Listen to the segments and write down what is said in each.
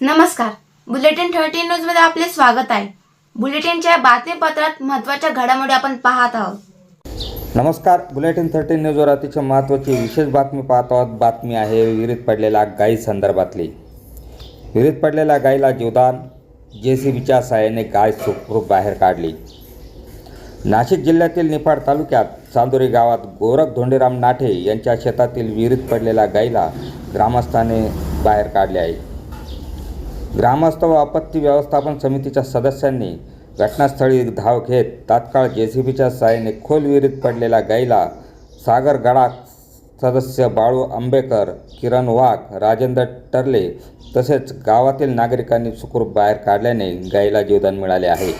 नमस्कार. Bulletin thirteen न्यूजमध्ये आपले स्वागत आहे. बुलेटिनच्या बातमीपत्रात महत्त्वाच्या घडामोडी आपण पाहत आहोत. नमस्कार. बुलेटिन थर्टीन न्यूजवर अतिशय महत्त्वाची विशेष बातमी पाहत आहोत. बातमी आहे विहिरीत पडलेल्या गायी संदर्भातली. विहिरीत पडलेल्या गायीला जीवदान जे सी बीच्या सहाय्याने गाय सुखरूप बाहेर काढली. नाशिक जिल्ह्यातील निफाड तालुक्यात चांदोरी गावात गोरख धोंडीराम नाठे यांच्या शेतातील विहिरीत पडलेल्या गायीला ग्रामस्थाने बाहेर काढले आहे. ग्रामस्थ व आपत्ती व्यवस्थापन समितीच्या सदस्यांनी घटनास्थळी धाव घेत तात्काळ जे सी बीच्या सहाय्याने खोल विहिरीत पडलेल्या गाईला सागर गडाख सदस्य बाळू आंबेकर किरण वाघ राजेंद्र टरले तसेच गावातील नागरिकांनी सुखरूप बाहेर काढल्याने गाईला जीवदान मिळाले आहे.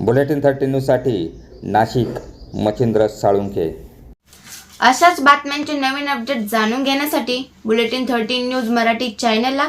बुलेटिन थर्टी न्यूजसाठी नाशिक मच्छिंद्र साळुंखे. अशाच बातम्यांचे नवीन अपडेट जाणून घेण्यासाठी बुलेटिन थर्टीन न्यूज मराठी चॅनलला